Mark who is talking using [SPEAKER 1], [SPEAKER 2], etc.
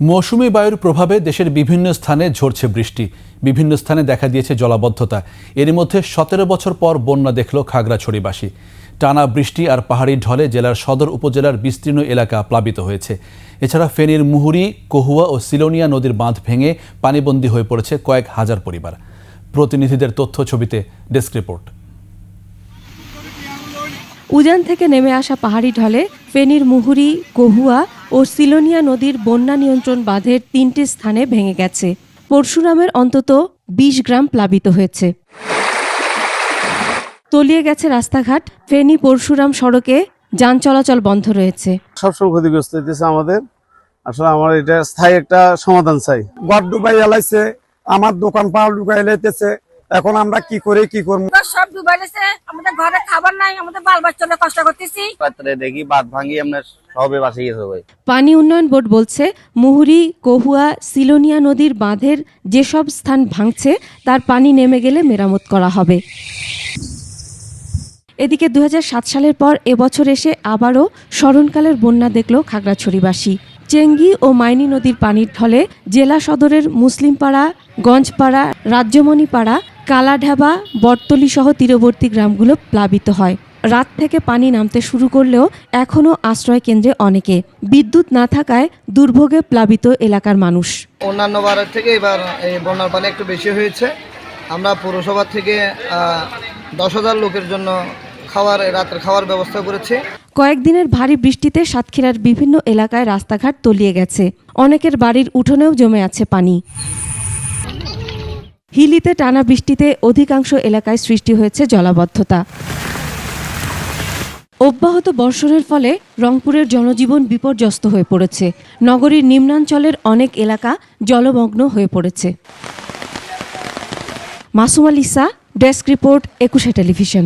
[SPEAKER 1] মৌসুমী বায়ুর প্রভাবে দেশের বিভিন্ন স্থানে ঝরছে বৃষ্টি। বিভিন্ন স্থানে দেখা দিয়েছে জলাবদ্ধতা। এরই মধ্যে সতেরো বছর পর বন্যা দেখল খাগড়াছড়িবাসী। টানা বৃষ্টি আর পাহাড়ি ঢলে জেলার সদর উপজেলার বিস্তীর্ণ এলাকা প্লাবিত হয়েছে। এছাড়া ফেনীর মুহুরি, কহুয়া ও সিলোনিয়া নদীর বাঁধ ভেঙে পানিবন্দী হয়ে পড়েছে কয়েক হাজার পরিবার। প্রতিনিধিদের তথ্য ছবিতে ডেস্ক রিপোর্ট।
[SPEAKER 2] উজান থেকে নেমে আসা পাহাড়ি ঢলে ফেনীর মুহুরি, কহুয়া ও সিলোনিয়া নদীর বন্যা নিয়ন্ত্রণ বাঁধের তিনটি স্থানে ভেঙে গেছে। পরশুরামের অন্তত বিশ গ্রাম প্লাবিত হয়েছে। তলিয়ে গেছে রাস্তাঘাট ফেনী পরশুরাম সড়কে যান চলাচল বন্ধ রয়েছে।
[SPEAKER 3] সবসময় ক্ষতিগ্রস্ত হইতেছে আমাদের। আসলে আমার এটা স্থায়ী একটা সমাধান চাই।
[SPEAKER 4] ঘর ডুবাই এলাইছে আমার দোকান পাল ডুবাই এলাইতেছে এখন আমরা কি করে কি করব?
[SPEAKER 5] সব ডুবাইলেছে আমাদের ঘরে খাবার নাই আমাদের বাল বাচ্চা কষ্ট করতেছি।
[SPEAKER 6] দেখি বাদ ভাঙি আমরা সবে বাসে গেছে ভাই।
[SPEAKER 2] পানি উন্নয়ন বোর্ড বলছে মুহুরী কহুয়া সিলোনিয়া নদীর বাঁধের যেসব স্থান ভাঙছে তার পানি নেমে গেলে মেরামত করা হবে। এদিকে দুই হাজার সাত সালের পর এবছর এসে আবারও স্মরণকালের বন্যা দেখল খাগড়াছড়িবাসী। চেঙ্গি ও মাইনী নদীর পানির ঢলে জেলা সদরের মুসলিমপাড়া গঞ্জপাড়া রাজ্যমণিপাড়া কালাঢাবা বটতলি সহ তীরবর্তী গ্রামগুলো প্লাবিত হয়। রাত থেকে পানি নামতে শুরু করলেও এখনও আশ্রয় কেন্দ্রে অনেকে। বিদ্যুৎ না থাকায় দুর্ভোগে প্লাবিত এলাকার মানুষ।
[SPEAKER 7] অন্যান্য বারের থেকে এবার এই বন্যার পানি একটু বেশি হয়েছে। আমরা পৌরসভা থেকে দশ হাজার লোকের জন্য খাওয়ার রাতের খাওয়ার ব্যবস্থা করেছি।
[SPEAKER 2] কয়েকদিনের ভারী বৃষ্টিতে সাতক্ষীরার বিভিন্ন এলাকায় রাস্তাঘাট তলিয়ে গেছে। অনেকের বাড়ির উঠোনেও জমে আছে পানি। হিলিতে টানা বৃষ্টিতে অধিকাংশ এলাকায় সৃষ্টি হয়েছে জলাবদ্ধতা। অব্যাহত বর্ষণের ফলে রংপুরের জনজীবন বিপর্যস্ত হয়ে পড়েছে। নগরীর নিম্নাঞ্চলের অনেক এলাকা জলমগ্ন হয়ে পড়েছে। Masum Alisa desk report, Ekushey television.